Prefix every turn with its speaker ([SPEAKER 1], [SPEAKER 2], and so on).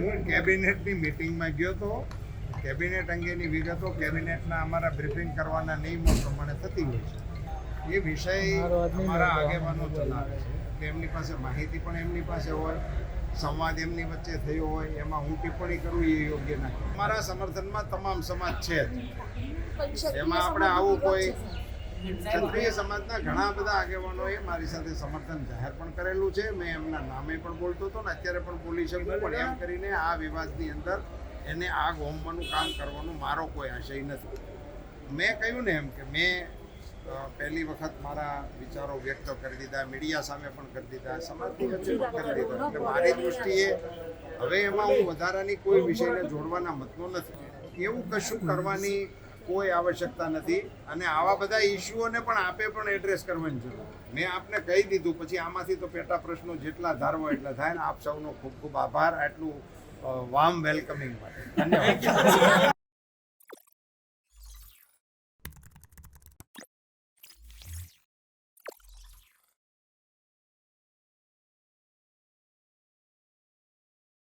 [SPEAKER 1] હું કેબિનેટની મિટિંગમાં ગયો તો કેબિનેટ અંગેની વિગતો કેબિનેટના અમારા બ્રીફિંગ કરવાના નિયમો પ્રમાણે થતી હોય છે. એ વિષય અમારા આગેવાનો ચલાવે છે. કે એમની પાસે માહિતી પણ એમની પાસે હોય સંવાદ એમની વચ્ચે થયો હોય એમાં હું ટિપ્પણી કરું એ યોગ્ય નથી. અમારા સમર્થનમાં તમામ સમાજ છે જ. એમાં આપણે આવું કોઈ ક્ષત્રિય સમાજના ઘણા બધા આગેવાનોએ મારી સાથે સમર્થન જાહેર પણ કરેલું છે. મેં એમના નામે પણ બોલતો હતો ને અત્યારે પણ બોલી શકું પણ એમ કરીને આ વિવાદની અંદર એને આગ હોમવાનું કામ કરવાનો મારો કોઈ આશય નથી. મેં કહ્યું ને એમ કે મેં પહેલી વખત મારા વિચારો વ્યક્ત કરી દીધા મીડિયા સામે પણ કરી દીધા સમાજની વચ્ચે પણ કરી દીધા. એટલે મારી દૃષ્ટિએ હવે એમાં હું વધારાની કોઈ વિષયને જોડવાના મતનો નથી. એવું કશું કરવાની કોઈ આવશ્યકતા નથી અને આવા બધા ઇસ્યુઓને પણ આપે પણ એડ્રેસ કરવાની જરૂર. મેં આપને કહી દીધું, પછી આમાંથી તો પેટા પ્રશ્નો જેટલા ધારવો એટલા થાય ને આપ સૌનો ખૂબ ખૂબ આભાર. આટલું વામ વેલકમિંગ માટે. ધન્યવાદ.